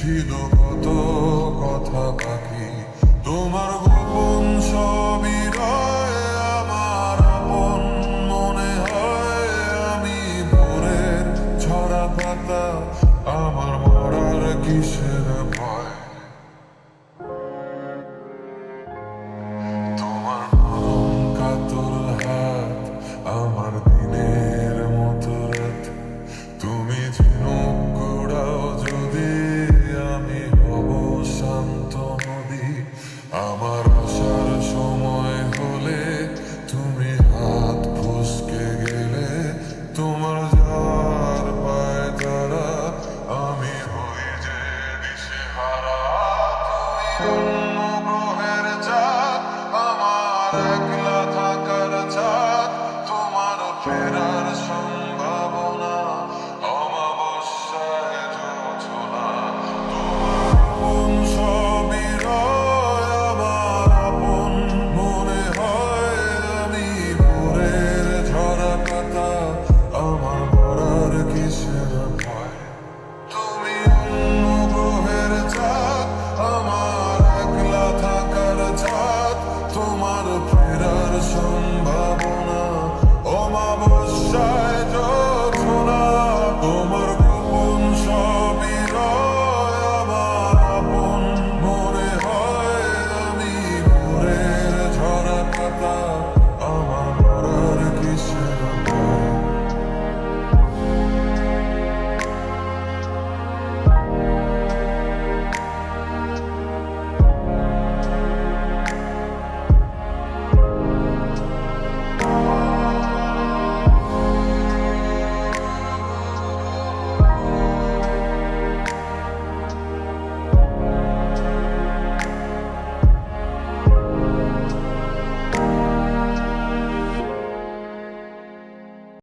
ছিল কত কথা তোমার আমার মনে হয় আমি ছড়া পাতা। আমার মরার কিসের